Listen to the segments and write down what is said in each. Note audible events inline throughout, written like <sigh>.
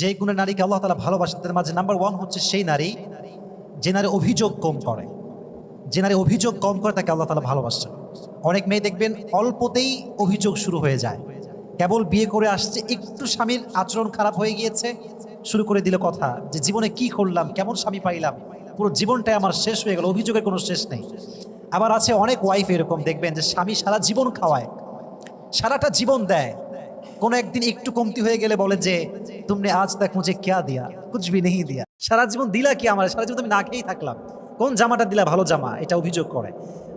যে কোনো নারীকে আল্লাহ তালা ভালোবাসেন তাদের মাঝে নাম্বার ওয়ান হচ্ছে সেই নারী যে নারী অভিযোগ কম করে। যে নারী অভিযোগ কম করে তাকে আল্লাহ তালা ভালোবাসছেন। অনেক মেয়ে দেখবেন অল্পতেই অভিযোগ শুরু হয়ে যায়। কেবল বিয়ে করে আসছে, একটু স্বামীর আচরণ খারাপ হয়ে গিয়েছে, শুরু করে দিল কথা যে জীবনে কি করলাম, কেমন স্বামী পাইলাম, পুরো জীবনটাই আমার শেষ হয়ে গেল, অভিযোগের কোনো শেষ নেই। আবার আছে অনেক ওয়াইফ এরকম দেখবেন যে স্বামী সারা জীবন খাওয়ায়, সারাটা জীবন দেয়। কোনো একদিন একটু কমতি হয়ে গেলে বলে যে, তুমনে আজ তক মুঝে ক্যা দিয়া? কুছ ভি নেই দিয়া? সারা জীবন দিলা কি আমার? সারা জীবন আমি না খেয়েই থাকলাম। কোন জামাটা দিলা? ভালো জামা, এটা অভিযোগ করে।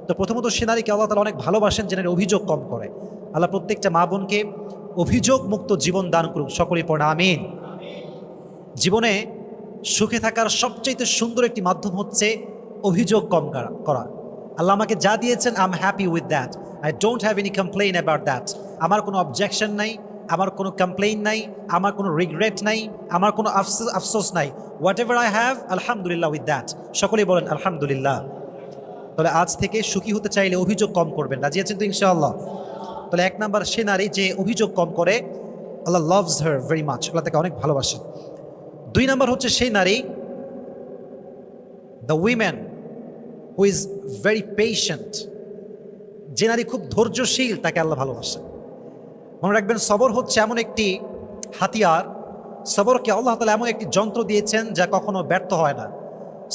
তো প্রথমত সে নারীকে আল্লাহ তালা অনেক ভালোবাসেন যে অভিযোগ কম করে। আল্লাহ প্রত্যেকটা মা বোনকে অভিযোগ মুক্ত জীবন দান করুক, সকলেই পড়ে আমিন। জীবনে সুখে থাকার সবচাইতে সুন্দর একটি মাধ্যম হচ্ছে অভিযোগ কম করা আল্লাহ আমাকে যা দিয়েছেন I am happy with that I don't have any complain about that আমার কোনো অবজেকশন নাই। আমার কোনো কমপ্লেইন নাই, আমার কোনো রিগ্রেট নাই, আমার কোনো আফসোস আফসোস নাই। হোয়াট এভার আই হ্যাভ আলহামদুলিল্লাহ উইথ দ্যাট সকলেই বলেন, আলহামদুলিল্লাহ। তাহলে আজ থেকে সুখী হতে চাইলে অভিযোগ কম করবেন। রাজি আছেন তো ইনশাআল্লাহ? তাহলে এক নাম্বার সে নারী যে অভিযোগ কম করে, Allah loves her very much Allah তাকে অনেক ভালোবাসেন দুই নাম্বার হচ্ছে সেই নারী the women who is very patient যে নারী খুব ধৈর্যশীল, তাকে আল্লাহ ভালোবাসেন মনে রাখবেন, সবর হচ্ছে এমন একটি হাতিয়ার। সবরকে আল্লাহ তালা এমন একটি যন্ত্র দিয়েছেন যা কখনো ব্যর্থ হয় না।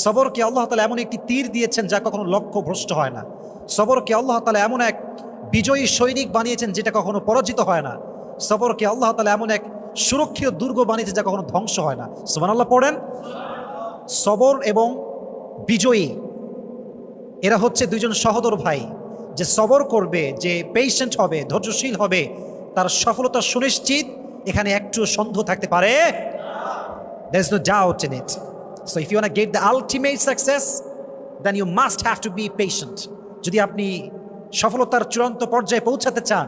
সবরকে আল্লাহ তালা এমন একটি তীর দিয়েছেন যা কখনো লক্ষ্য ভ্রষ্ট হয় না। সবরকে আল্লাহ তালা এমন এক বিজয়ী সৈনিক বানিয়েছেন যেটা কখনো পরাজিত হয় না। সবরকে আল্লাহ তালা এমন এক সুরক্ষিত দুর্গ বানিয়েছে যা কখনো ধ্বংস হয় না। সুমান আল্লাহ পড়েন। সবর এবং বিজয়ী, এরা হচ্ছে দুইজন সহদর ভাই। যে সবর করবে, যে পেশেন্ট হবে, ধৈর্যশীল হবে তার সফলতা সুনিশ্চিত। এখানে একটু সন্দেহ থাকতে পারে। Want to get the ultimate success, then you must have to be patient. যদি আপনি সফলতার চূড়ান্ত পর্যায়ে পৌঁছাতে চান,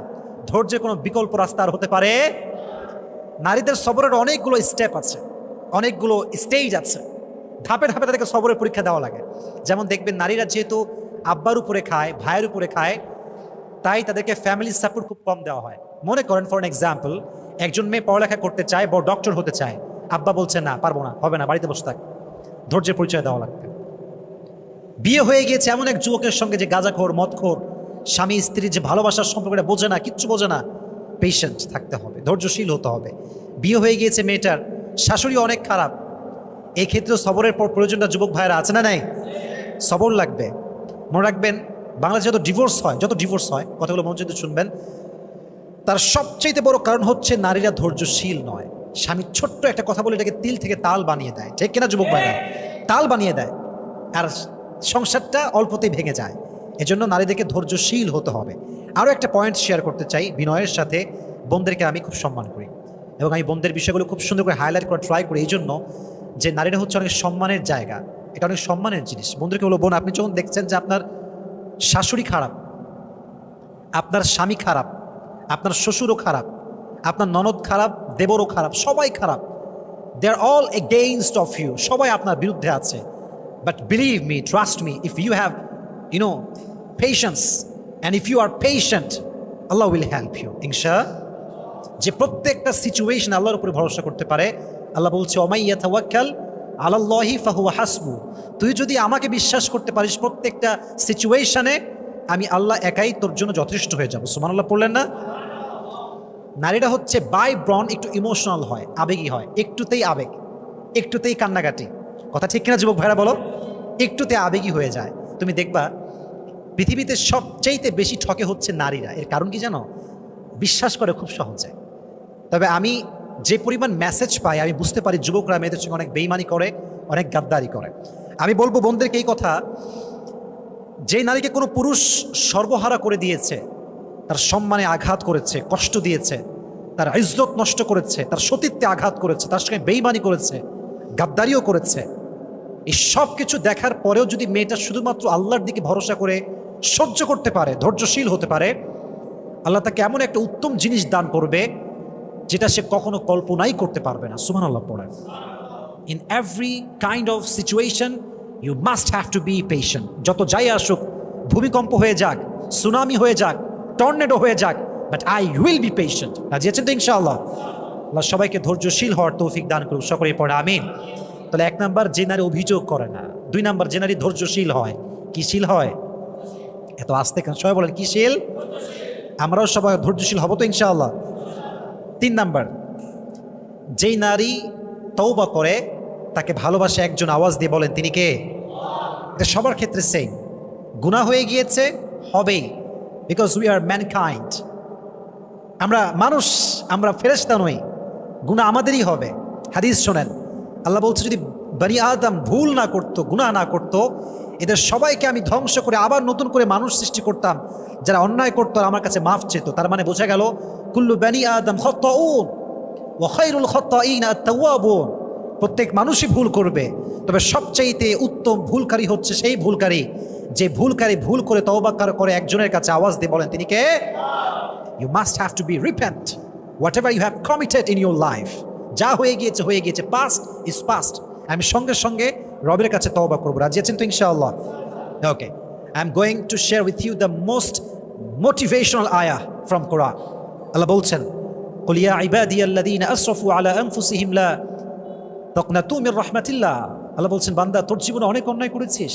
ধৈর্যের কোনো বিকল্প রাস্তা আর হতে পারে। নারীদের সবরের অনেকগুলো স্টেপ আছে, অনেকগুলো স্টেজ আছে। ধাপে ধাপে তাদেরকে সবরের পরীক্ষা দেওয়া লাগে। যেমন দেখবেন নারীরা যেহেতু আব্বার উপরে খায়, ভাইয়ের উপরে খায়, তাই তাদেরকে ফ্যামিলি সাপোর্ট খুব কম দেওয়া হয়। মনে করেন ফর এক্সাম্পল একজন মেয়ে পড়ালেখা করতে চায়, বড় ডক্টর হতে চায়। আব্বা বলছে, না, পারব না, হবে না, বাড়িতে বসে থাক। ধৈর্যের পরিচয় দেওয়া লাগবে। বিয়ে হয়ে গিয়েছে এমন এক যুবকের সঙ্গে যে গাঁজাখোর, মদখোর, স্বামী স্ত্রীর যে ভালোবাসার সম্পর্কটা বোঝে না, কিচ্ছু বোঝে না পেশেন্ট থাকতে হবে, ধৈর্যশীল হতে হবে। বিয়ে হয়ে গিয়েছে মেয়েটার, শাশুড়ি অনেক খারাপ। এই ক্ষেত্রে সবরের পর প্রয়োজনটা যুবক ভাইরা আছে না নাই? সবর লাগবে। মনে রাখবেন বাংলাদেশে যত ডিভোর্স হয়, যত ডিভোর্স হয়, কথাগুলো মনোযোগ শুনবেন তার সবচাইতে বড় কারণ হচ্ছে নারীরা ধৈর্যশীল নয়। স্বামী ছোট্ট একটা কথা বলে এটাকে তিল থেকে তাল বানিয়ে দেয়। ঠিক কিনা, যুবক ভাইরা? তাল বানিয়ে দেয়। আর সংসারটা অল্পতেই ভেঙে যায়। এজন্য নারীদেরকে ধৈর্যশীল হতে হবে। আরও একটা পয়েন্ট শেয়ার করতে চাই বিনয়ের সাথে। বোনদেরকে আমি খুব সম্মান করি এবং আমি বোনদের বিষয়গুলো খুব সুন্দর করে হাইলাইট করে ট্রাই করি। এই জন্য যে নারীরা হচ্ছে অনেক সম্মানের জায়গা। এটা অনেক সম্মানের জিনিস। বন্ধুদেরকে বলো বোন, আপনি যখন দেখছেন যে আপনার শাশুড়ি খারাপ, আপনার স্বামী খারাপ আপনার শ্বশুরও খারাপ, আপনার ননদ খারাপ, দেবরও খারাপ, সবাই খারাপ। They are all against of you সবাই আপনার বিরুদ্ধে আছে। But believe me trust me if you have you no patience and if you are patient Allah will help you ইনশা যে প্রত্যেকটা সিচুয়েশন আল্লাহর উপরে ভরসা করতে পারে, আল্লাহ বলছে অমাইয়া তাওয়াক্কাল আলাল্লাহি ফাহুয়া হাসবু। তুই যদি আমাকে বিশ্বাস করতে পারিস প্রত্যেকটা সিচুয়েশনে আমি আল্লাহ একাই তোর জন্য যথেষ্ট হয়ে যাব। সুমান আল্লাহ পড়লেন না? নারীরা হচ্ছে বাই ব্রন একটু ইমোশনাল হয়, আবেগী হয়, একটুতেই আবেগ, একটুতেই কান্নাকাটি। কথা ঠিক কিনা যুবক ভাইরা বলো? একটুতে আবেগী হয়ে যায়। তুমি দেখবা, পৃথিবীতে সবচাইতে বেশি ঠকে হচ্ছে নারীরা। এর কারণ কি জানো? বিশ্বাস করে খুব সহজে। তবে আমি যে পরিমাণ মেসেজ পাই, আমি বুঝতে পারি যুবকরা মেয়েদের সঙ্গে অনেক বেইমানি করে, অনেক গাদ্দারি করে। আমি বলব বোনদেরকে এই কথা যে নারীকে কোনো পুরুষ সর্বহারা করে দিয়েছে তার সম্মানে আঘাত করেছে, কষ্ট দিয়েছে, তার ইজ্জত নষ্ট করেছে, তার সতীত্বে আঘাত করেছে, তার সঙ্গে বেইমানি করেছে, গাদ্দারিও করেছে। এই সব কিছু দেখার পরেও যদি মেয়েটা শুধুমাত্র আল্লাহর দিকে ভরসা করে সহ্য করতে পারে, ধৈর্যশীল হতে পারে, আল্লাহ তাকে এমন একটা উত্তম জিনিস দান করবে যেটা সে কখনো কল্পনাই করতে পারবে না। সুমান আল্লাহ পড়েন। In every kind of situation you must have to be patient যত যাই আসুক, ভূমিকম্প হয়ে যাক, সুনামি হয়ে যাক টর্নেডো হয়ে যাক but I will be patient রাজি আছেন তো ইনশাআল্লাহ? আল্লাহ সবাইকে ধৈর্যশীল হওয়ার তৌফিক দান করুক সকলে পড়ে, আমিন। তাহলে এক নাম্বার নারী অভিযোগ করে না, দুই নাম্বার যে নারী ধৈর্যশীল হয়, কি শীল হয়? এত আস্তে কেন? সবাই বলেন, কি শীল? আমরাও সবাই ধৈর্যশীল হব তো ইনশাআল্লাহ। তিন নাম্বার, যেই নারী তৌবা করে, তাকে ভালোবাসে একজন আওয়াজ দিয়ে বলেন, তিনি কে? এটা সবার ক্ষেত্রে সেম গুণা হয়ে গিয়েছে, হবেই। বিকজ উই আর ম্যানকাইন্ড আমরা মানুষ, আমরা ফেরেস্তা নই। গুণা আমাদেরই হবে। হাদিস শোনেন। আল্লাহ বলছে, যদি বানি আদম ভুল না করতো গুণা না করতো, এদের সবাইকে আমি ধ্বংস করে আবার নতুন করে মানুষ সৃষ্টি করতাম। যারা অন্যায় করতো আমার কাছে মাফ চেত। তার মানে বোঝা গেল, কুল্লু বানি আদম খত ও খৈরুল খত প্রত্যেক মানুষই ভুল করবে। তবে সবচাইতে উত্তম ভুলকারী হচ্ছে সেই ভুলকারী। যে ভুলকারী ভুল করে তওবাকার করে একজনের কাছে আওয়াজ দিয়ে বলেন, তিনি কে? You must have to be repent whatever you have committed in your life যা হয়ে গিয়েছে হয়ে গিয়েছে পাস্ট ইজ পাস্ট আমি সঙ্গে সঙ্গে রবের কাছে তওবা করব। রাজি আছেন তো ইনশাআল্লাহ? Okay I am going to share with you the most motivational আয়া ফ্রম কোরআন আল্লাহ বলছেন কলিয়া ইবাদি আল্লাদিন আশরফু আলা আনফুসিহিম লা তকনাতু মির রাহমাতিল্লাহ. আল্লাহ বলছেন, বান্দা, তোর জীবনে অনেক অন্যায় করেছিস।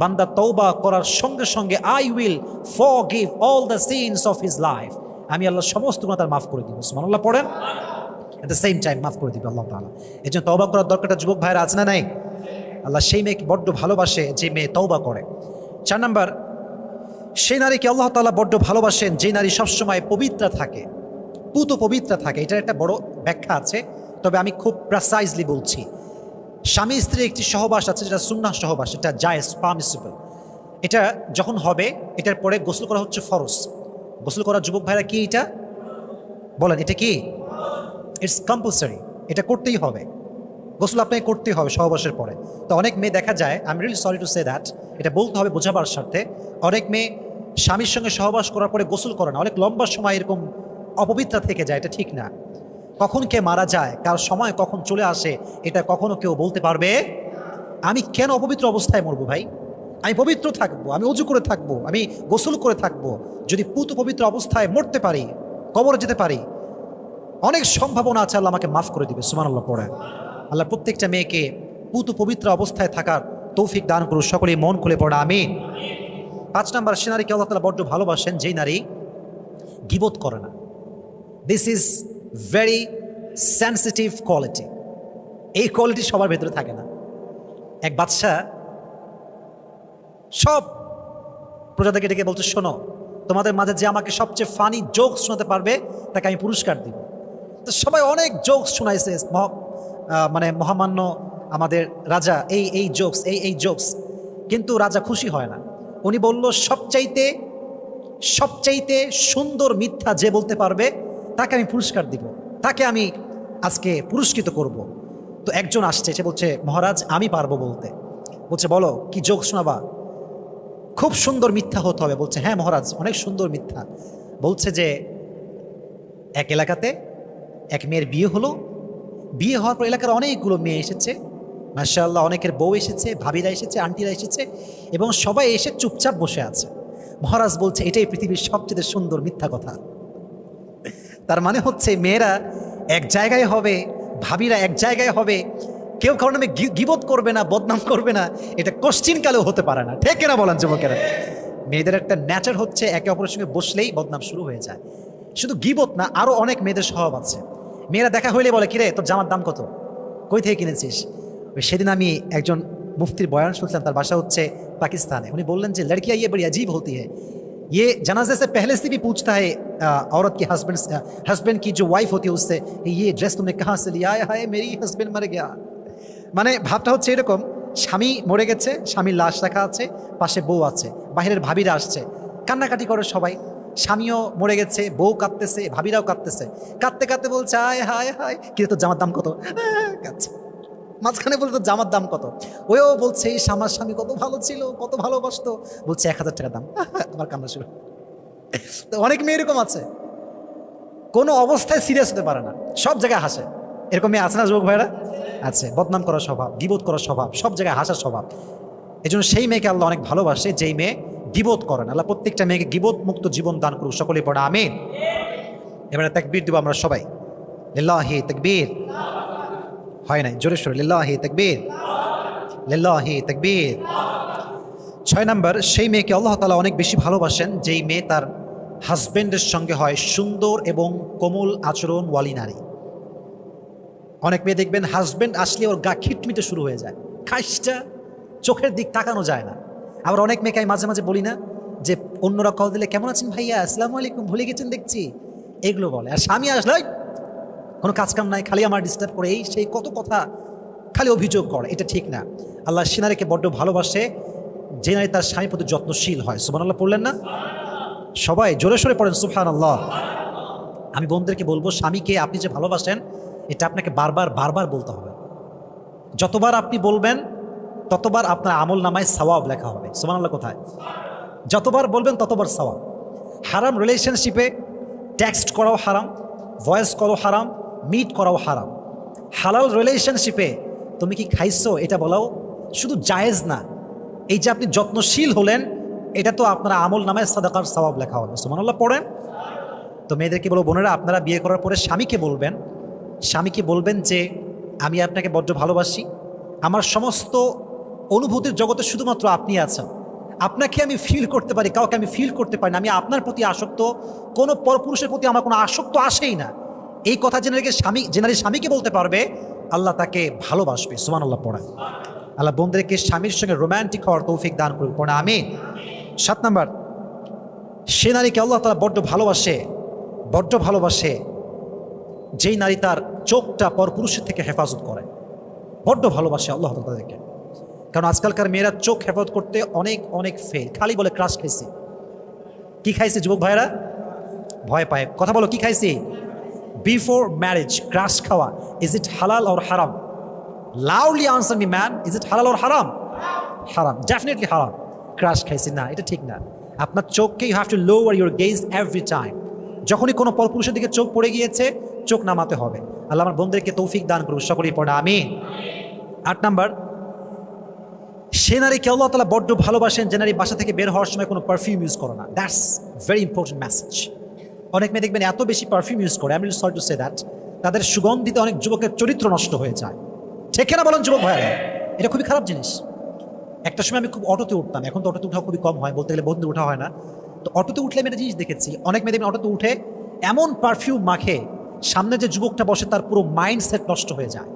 বান্দা তৌবা করার সঙ্গে সঙ্গে I will forgive all the sins of his life আমি আল্লাহ সমস্ত গুনাহ তার মাফ করে দিব। সুবহানাল্লাহ, পড়েন? এট দ্য সেম টাইম মাফ করে দিবে আল্লাহ তালা এই জন্য তওবা করার দরকারটা যুবক ভাইরা আছে না নাই? আল্লাহ সেই মেয়েকে বড্ড ভালোবাসে, যে মেয়ে তওবা করে। চার নাম্বার, সেই নারীকে আল্লাহ তালা বড্ড ভালোবাসেন, যে নারী সবসময় পবিত্র থাকে। পুত পবিত্র থাকে। এটার একটা বড় ব্যাখ্যা আছে। তবে আমি খুব প্রাসাইজলি বলছি। স্বামী স্ত্রীর একটি সহবাস আছে, যেটা সুন্নাহ সহবাস, এটা জায়েজ পারমিসিবল এটা যখন হবে, এটার পরে গোসল করা হচ্ছে ফরজ। গোসল করা যুবক ভাইরা কি এটা? বলেন, এটা কি? ইটস কম্পালসারি এটা করতেই হবে। গোসল আপনাকে করতেই হবে সহবাসের পরে। তো অনেক মেয়ে দেখা যায় I am really sorry to say that এটা বলতে হবে বোঝাবার স্বার্থে, অনেক মেয়ে স্বামীর সঙ্গে সহবাস করার পরে গোসল করে না। অনেক লম্বা সময় এরকম অপবিত্রা থেকে যায়, এটা ঠিক না। কখন কে মারা যায়, কার সময় কখন চলে আসে, এটা কখনো কেউ বলতে পারবে? আমি কেন অপবিত্র অবস্থায় মরবো ভাই? আমি পবিত্র থাকব, আমি অজু করে থাকব, আমি গোসল করে থাকব, যদি পুত পবিত্র অবস্থায় মরতে পারি, কবরে যেতে পারি, অনেক সম্ভাবনা আছে, আল্লাহ আমাকে মাফ করে দিবে সুমান আল্লাহ পড়ে আল্লাহ প্রত্যেকটা মেয়েকে পুত পবিত্র অবস্থায় থাকার তৌফিক দান করুন সকলেই মন খুলে পড়া আমি পাঁচ নাম্বার, সে নারীকে আল্লাহ তালা বড্ড ভালোবাসেন, যেই নারী গিবোধ করে না। This is very sensitive quality এই কোয়ালিটি সবার ভেতরে থাকে না। এক বাচ্চা সব প্রজাদেরকে ডেকে বলছে, শোনো, তোমাদের মাঝে যে আমাকে সবচেয়ে ফানি জোকস শোনাতে পারবে, তাকে আমি পুরস্কার দিব। তো সবাই অনেক জোকস শোনাইছে মানে মহামান্য আমাদের রাজা, এই এই জোকস এই এই জোকস কিন্তু রাজা খুশি হয় না। উনি বলল, সবচাইতে সবচাইতে সুন্দর মিথ্যা যে বলতে পারবে তাকে আমি পুরস্কার দিব। তাকে আমি আজকে পুরস্কৃত করব। তো একজন আসছে, সে বলছে, মহারাজ, আমি পারব বলতে। বলছে, বলো, কি যোগ শোনাবা? খুব সুন্দর মিথ্যা হতে হবে। বলছে হ্যাঁ মহারাজ, অনেক সুন্দর মিথ্যা। বলছে যে, এক এলাকাতে এক মেয়ের বিয়ে হলো। বিয়ে হওয়ার পর এলাকার অনেকগুলো মেয়ে এসেছে। মার্শাল্লাহ অনেকের বউ এসেছে, ভাবিরা এসেছে, আন্টিরা এসেছে এবং সবাই এসে চুপচাপ বসে আছে। মহারাজ বলছে, এটাই পৃথিবীর সবচেয়ে সুন্দর মিথ্যা কথা। তার মানে হচ্ছে মেয়েরা এক জায়গায় হবে, ভাবিরা এক জায়গায় হবে। কেউ কারণ আমি গিবত করবে না, বদনাম করবে না, এটা কোশ্চিনকালেও হতে পারে না। ঠিক কেনা বলেন যুবকেরা? মেয়েদের একটা ন্যাচার হচ্ছে একে অপরের সঙ্গে বসলেই বদনাম শুরু হয়ে যায়। শুধু গিবত না আরও অনেক মেয়েদের স্বভাব আছে। মেয়েরা দেখা হইলে বলে, কিরে, তোর জামার দাম কত? কই থেকে কিনেছিস? ওই সেদিন আমি একজন মুফতির বয়ান শুনছিলাম, তার বাসা হচ্ছে পাকিস্তানে। উনি বললেন যে, লড়কিয়া ইয়ে বড়ি আজীব হতি হ্যাঁ ये जनाजे से पहले से भी पूछता है आ, औरत की हस्बैंड हस्बैंड की जो वाइफ होती है उससे ये ड्रेस तुमने कहाँ से लिया है हाय मेरी हस्बैंड मर गया মানে ভাবটা হচ্ছে এরকম স্বামী মরে গেছে স্বামীর লাশ রাখা আছে পাশে বউ আছে বাইরের ভাবিরা আসছে কান্নাকাটি করে সবাই স্বামীও মরে গেছে বউ কাঁদতেছে ভাবিরাও কাঁদতেছে কাঁদতে কাঁদতে বলছে হায় হায় হায় কিন্তু তোর জামার দাম কত আহ, কাঁদছে মাঝখানে বলতো, জামার দাম কত? ওও বলছে এই আমার স্বামী কত ভালো ছিল, কত ভালোবাসতো বলছে, এক হাজার টাকা দাম। <laughs> তোমার কান্না শুরু। তো অনেক মেয়ে এরকম আছে। কোনো অবস্থায় সিরিয়াস হতে পারে না। সব জায়গায় হাসে। এরকম মেয়ে আছে না, যুবক ভাইরা আছে। বদনাম করার স্বভাব, গিবোধ করার স্বভাব, সব জায়গায় হাসার স্বভাব। এই জন্য সেই মেয়েকে আল্লাহ অনেক ভালোবাসে, যেই মেয়ে গিবোধ করেন আল্লাহ প্রত্যেকটা মেয়েকে গিবোধ মুক্ত জীবন দান করুক, সকলেই পড়া, আমিন। এবারে তাকবীর দিব আমরা সবাই। লিল্লাহি তাকবীর। হয় নাই? জোরে সোরে লিল্লাহি তাকবীর। লিল্লাহি তাকবীর। ছয় নম্বর সেই মেয়েকে আল্লাহ তালা অনেক বেশি ভালোবাসেন যেই মেয়ে তার হাজবেন্ডের সঙ্গে হয় সুন্দর এবং কোমল আচরণ ওয়ালি নারী। অনেক মেয়ে দেখবেন হাজবেন্ড আসলে ওর গা খিটমিটে শুরু হয়ে যায়। খাইসটা চোখের দিক তাকানো যায় না। আবার অনেক মেয়েকে আমি মাঝে মাঝে বলি না যে অন্যরা কল দিলে কেমন আছেন ভাইয়া? আসসালামু আলাইকুম ভুলে গেছেন দেখছি? এগুলো বলে। আর স্বামী আসলে "ওই, কোনো কাজকাম নাই, খালি আমার ডিস্টার্ব করে, এই সেই কত কথা খালি অভিযোগ করে, এটা ঠিক না। আল্লাহ সিনারিকে বড্ড ভালোবাসে, যে নারী তার স্বামীর প্রতি যত্নশীল হয়। সুবান আল্লাহ পড়লেন না? সবাই জোরে সোরে পড়েন সুফান আল্লাহ আমি বোনদেরকে বলব, স্বামীকে আপনি যে ভালোবাসেন, এটা আপনাকে বারবার বারবার বলতে হবে। যতবার আপনি বলবেন, ততবার আপনার আমল নামায় সওয়াব লেখা হবে। সুমান আল্লাহ কোথায়? যতবার বলবেন, ততবার সওয়াব। হারাম রিলেশনশিপে টেক্সট করাও হারাম ভয়েস কলও হারাম মিট করাও হারাম। হালাল রিলেশনশিপে তুমি কি খাইছো এটা বলাও শুধু জায়েজ না। এই যে আপনি যত্নশীল হলেন, এটা তো আপনার আমল নামায় সাদাকার সওয়াব লেখা হবে। সুমানাল্লাহ পড়েন। তো মেয়েদেরকে বলব বোনেরা, আপনারা বিয়ে করার পরে স্বামীকে বলবেন। স্বামীকে বলবেন যে, আমি আপনাকে বড্ড ভালোবাসি। আমার সমস্ত অনুভূতির জগতে শুধুমাত্র আপনি আছেন। আপনাকে আমি ফিল করতে পারি, কাউকে আমি ফিল করতে পারি না। আমি আপনার প্রতি আসক্ত, কোনো পরপুরুষের প্রতি আমার কোনো আসক্ত আসেই না। এই কথা জেনে রেখে স্বামী জেনারে স্বামীকে বলতে পারবে, আল্লাহ তাকে ভালোবাসবে সুমান আল্লাহ পড়ায়। আল্লাহ বোনদেরকে স্বামীর সঙ্গে রোম্যান্টিক হওয়ার তৌফিক দান করুক পড়া আমি সাত নাম্বার, সে নারীকে আল্লাহ তারা বড্ড ভালোবাসে বড্ড ভালোবাসে, যেই নারী তার চোখটা পরপুরুষের থেকে হেফাজত করে, বড্ড ভালোবাসে আল্লাহ তাদেরকে। কারণ আজকালকার মেয়েরা চোখ হেফাজত করতে অনেক অনেক ফেল খালি বলে ক্রাশ খাইছে। কি খাইছে যুবক ভাইরা ভয় পায়। কথা বলো, কি খাইছি? বিফোর ম্যারেজ ক্রাশ খাওয়া ইজ ইট হালাল অর হারাম loudly answer me man is it হালাল অর হারাম হারাম ডেফিনেটলি হারাম ক্রাশ খাইছি, না, এটা ঠিক না। আপনার চোখকে you have to lower your gaze every time যখনই কোনো পরপুরুষের দিকে চোখ পড়ে গিয়েছে, চোখ নামাতে হবে। আল্লাহ আমার বন্ধুদেরকে তৌফিক দান করুক, সকলেই পড়া আমি আট নাম্বার, সে নারীকে আল্লাহ তালা বড্ড ভালোবাসেন, যে নারী বাসা থেকে বের হওয়ার সময় কোনো পারফিউম ইউজ করো না। দ্যাটস ভেরি ইম্পর্টেন্ট মেসেজ অনেক মেয়ে দেখবেন এত বেশি পারফিউম ইউজ করে আমি সরি টু সে দ্যাট তাদের সুগন্ধিতে অনেক যুবকের চরিত্র নষ্ট হয়ে যায়। ঠিক না বলেন যুবক ভাইরা এটা খুবই খারাপ জিনিস। একটা সময় আমি খুব অটোতে উঠতাম, এখন তো অটোতে উঠা খুবই কম হয়, বলতে গেলে বন্ধু উঠা হয় না। তো অটোতে উঠলে আমি একটা জিনিস দেখেছি, অনেক মেয়ে দেখবেন অটোতে উঠে এমন পারফিউম মাখে, সামনে যে যুবকটা বসে তার পুরো মাইন্ড সেট নষ্ট হয়ে যায়।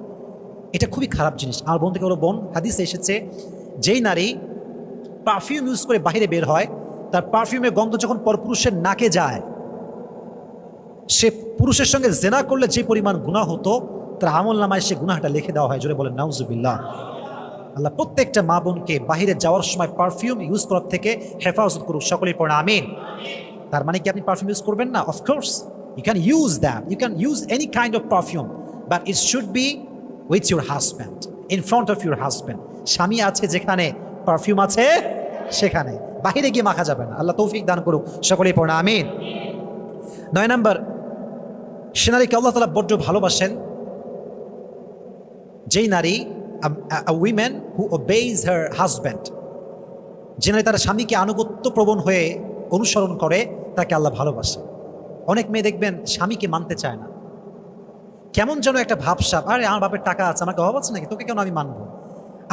এটা খুবই খারাপ জিনিস। আমার বোন বলো বোন, হাদিসে এসেছে, যেই নারী পারফিউম ইউজ করে বাইরে বের হয়, তার পারফিউমের গন্ধ যখন পরপুরুষের নাকে যায় সে পুরুষের সঙ্গে জেনা করলে যে পরিমাণ গুণা হতো, তার আমল নামায় সে গুনাহটা লিখে দেওয়া হয়। জোরে বলেন, নাউজুবিল্লাহ। আল্লাহ প্রত্যেকটা মা বোনকে বাহিরে যাওয়ার সময় পারফিউম ইউজ করার থেকে হেফাজত করুক, সকলেই পড়ে, আমিন। তার মানে কি আপনি পারফিউম ইউজ করবেন না? Of course you can use that you can use any kind of perfume but it should be with your husband in front of your husband স্বামী আছে যেখানে পারফিউম আছে সেখানে। বাহিরে গিয়ে মাখা যাবে না। আল্লাহ তৌফিক দান করুক, সকলেই পড়ে, আমিন। নয় নাম্বার সে নারীকে আল্লাহ তালা বড্ড ভালোবাসেন। যেই নারী উইমেন হু ওবেইজ হার হাজব্যান্ড যে নারী তার স্বামীকে আনুগত্য প্রবণ হয়ে অনুসরণ করে, তাকে আল্লাহ ভালোবাসে অনেক মেয়ে দেখবেন স্বামীকে মানতে চায় না। কেমন যেন একটা ভাবসাপ আরে আমার বাপের টাকা আছে, আমাকে অভাব আছে নাকি? তোকে কেন আমি মানবো?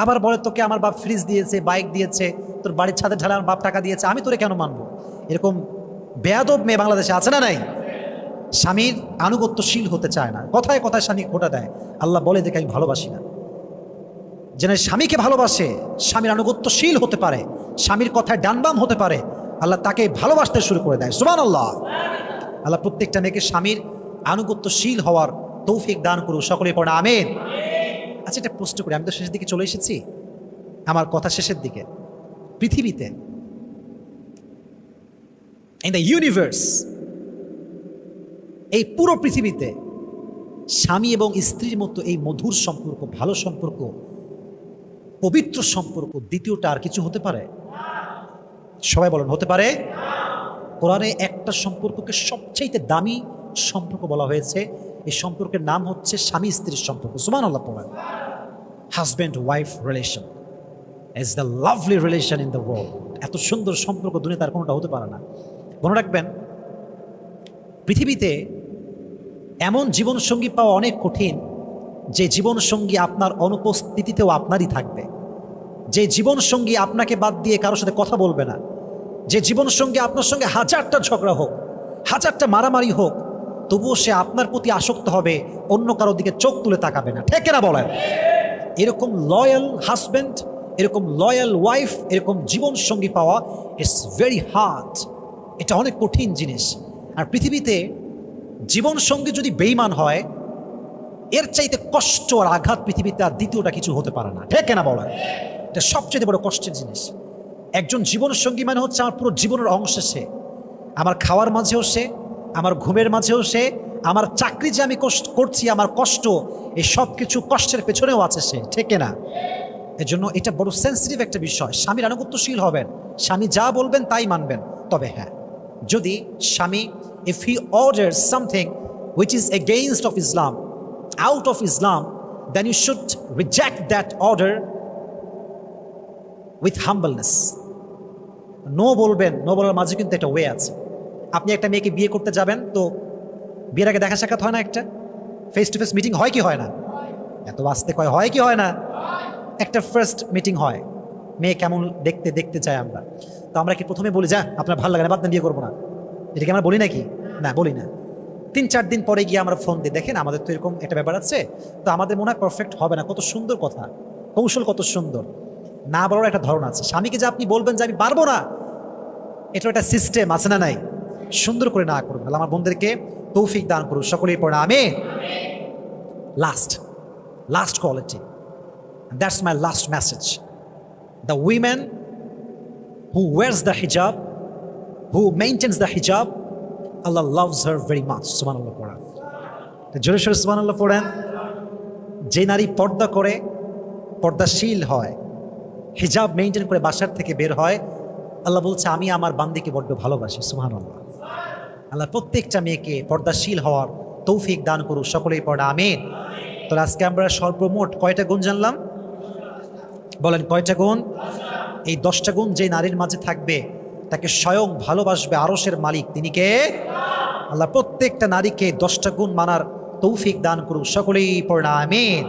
আবার বলে, তোকে আমার বাপ ফ্রিজ দিয়েছে বাইক দিয়েছে, তোর বাড়ির ছাদের ঢালে আমার বাপ টাকা দিয়েছে, আমি তোরে কেন মানবো? এরকম বেয়াদব মেয়ে বাংলাদেশে আছে না নাই? স্বামীর আনুগত্যশীল হতে চায় না। কথায় কথায় স্বামী খোটা দেয়। আল্লাহ বলে, দেখে, আমি ভালোবাসি না। যেন স্বামীকে ভালোবাসে, স্বামীর আনুগত্যশীল হতে পারে, স্বামীর কথায় ডানবাম হতে পারে, আল্লাহ তাকে ভালোবাসতে শুরু করে দেয়। সুমান আল্লাহ আল্লাহ প্রত্যেকটা মেয়েকে স্বামীর আনুগত্যশীল হওয়ার তৌফিক দান করুক। সকলে পড়ে, আমেন। আচ্ছা এটা প্রশ্ন করি। আমি তো শেষের দিকে চলে এসেছি। আমার কথা শেষের দিকে। পৃথিবীতে ইন দ্য ইউনিভার্স এই পুরো পৃথিবীতে স্বামী এবং স্ত্রীর মতো এই মধুর সম্পর্ক, ভালো সম্পর্ক, পবিত্র সম্পর্ক, দ্বিতীয়টা আর কিছু হতে পারে? সবাই বলেন, হতে পারে। কোরআনে একটা সম্পর্ককে সবচাইতে দামি সম্পর্ক বলা হয়েছে। এই সম্পর্কের নাম হচ্ছে স্বামী স্ত্রীর সম্পর্ক। সুমান আল্লাহ পড়েন। Husband wife relation is the lovely relation in the world এত সুন্দর সম্পর্ক দুনিয়া তার কোনোটা হতে পারে না। মনে রাখবেন, পৃথিবীতে এমন জীবনসঙ্গী পাওয়া অনেক কঠিন, যে জীবনসঙ্গী আপনার অনুপস্থিতিতেও আপনারই থাকবে। যে জীবনসঙ্গী আপনাকে বাদ দিয়ে কারোর সাথে কথা বলবে না, যে জীবনসঙ্গী আপনার সঙ্গে হাজারটা ঝগড়া হোক, হাজারটা মারামারি হোক, তবুও সে আপনার প্রতি আসক্ত হবে, অন্য কারোর দিকে চোখ তুলে তাকাবে না। ঠিক না বলেন? এরকম লয়াল হাজব্যান্ড এরকম লয়াল ওয়াইফ এরকম জীবনসঙ্গী পাওয়া ইটস ভেরি হার্ড এটা অনেক কঠিন জিনিস। আর পৃথিবীতে জীবনসঙ্গী যদি বেইমান হয়, এর চাইতে কষ্ট আর আঘাত পৃথিবীতে আর দ্বিতীয়টা কিছু হতে পারে না। ঠিক না বলেন? এটা সবচেয়ে বড় কষ্টের জিনিস। একজন জীবনসঙ্গী মানে হচ্ছে আমার পুরো জীবনের অংশ সে। আমার খাওয়ার মাঝেও সে, আমার ঘুমের মাঝেও সে, আমার চাকরি যে আমি কষ্ট করছি, আমার কষ্ট, এই সব কিছু কষ্টের পেছনেও আছে সে। ঠিক না এর জন্য এটা বড় সেন্সিটিভ একটা বিষয়। স্বামীর আনুগত্যশীল হবেন। স্বামী যা বলবেন তাই মানবেন। তবে হ্যাঁ যদি স্বামী if he order something which is against of Islam out of Islam then you should reject that order with humbleness no বলবেন নো বলার মাঝে কিন্তু একটা ওয়ে আছে। আপনি একটা মেয়েকে বিয়ে করতে যাবেন, তো বিয়ের আগে দেখা সাক্ষাৎ হয় না একটা? ফেস টু ফেস মিটিং হয় কি হয় না? এত বাঁচতে কয়, হয় কি হয় না? একটা ফার্স্ট মিটিং হয়। মেয়ে কেমন দেখতে দেখতে চাই আমরা। তো আমরা কি প্রথমে বলি, যা, আপনার ভালো লাগে না, বাদ বিয়ে করব না। এটা কি আমরা বলি নাকি? না, বলি না। তিন, চার দিন পরে গিয়ে আমরা ফোন দিই দেখেন, আমাদের তো এরকম একটা ব্যাপার আছে। তো আমাদের মনে হয় পারফেক্ট হবে না। কত সুন্দর কথা। কৌশল কত সুন্দর। না বলার একটা ধরন আছে। স্বামীকে যে আপনি বলবেন যে আমি পারব না এটা একটা সিস্টেম আছে না নাই? সুন্দর করে না করুন। আমার বোনদেরকে তৌফিক দান করুন সকলেই পড়ে আমি last last quality that's my last message the women who wears the hijab who maintains the hijab Allah loves her very much Suman Allah পড়ান জোরে সোরে সুমান আল্লাহ পড়েন। যে নারী পর্দা করে, পর্দাশীল হয় হিজাব মেনটেন করে বাসার থেকে বের হয়, আল্লাহ বলছে, আমি আমার বান্দিকে বড্ড ভালোবাসি সুহান আল্লাহ আল্লাহ প্রত্যেকটা মেয়েকে পর্দাশীল হওয়ার তৌফিক দান করুক, সকলেই পড়া, আমিন। তো আজকে আমরা সর্বমোট কয়টা গুণ জানলাম? বলেন কয়টা গুণ? এই দশটা গুণ যে নারীর মাঝে থাকবে তাকে স্বয়ং ভালোবাসবে আরসের মালিক। তিনি কে? আল্লাহ প্রত্যেকটা নারীকে দশটা গুণ মানার তৌফিক দান করুক সকলেই পড়া আমিন।